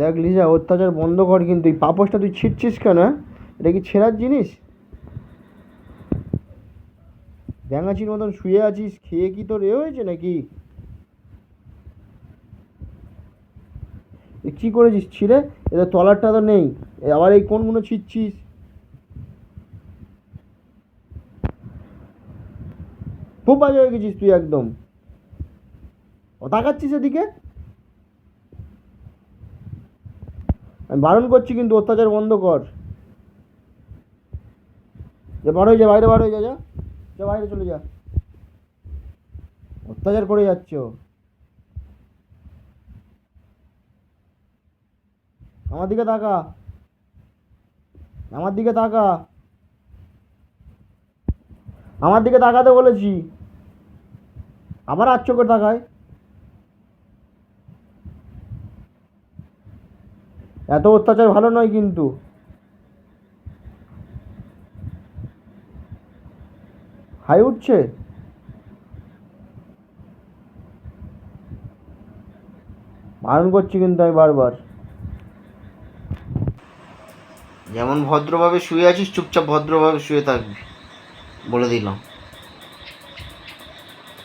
দেখ লিজা, অত্যাচার বন্ধ কর কিন্তু। এই পাপোশটা তুই ছিটছিস কেন হ্যাঁ? এটা কি ছেঁড়ার জিনিস? ব্যাঙাচির মতন শুয়ে আছিস, খেয়ে কি তোর এ হয়েছে নাকি? কি করেছিস? ছিঁড়ে? এটা তলারটা তো নেই। আবার এই কোনগুলো ছিঁড়ছিস খুব বাজে হয়ে গেছিস তুই একদম। ও তাকাচ্ছিস এদিকে? আমি বারণ করছি কিন্তু অত্যাচার বন্ধ কর। যে, বার হয়ে যা, বাইরে বার হয়ে যা যা। যা, বাইরে চলে যা। অত্যাচার করে যাচ্ছ। আমার দিকে তাকা। আমার দিকে তাকা। আমার দিকে তাকাতে বলেছি। আবার আর চোখে তাকায়। এত অত্যাচার ভালো নয় কিন্তু। হাই উঠছে। বারণ করছি কিন্তু আমি বারবার। যেমন ভদ্রভাবে শুয়ে আছিস, চুপচাপ ভদ্রভাবে শুয়ে থাকবি। বলে দিলাম।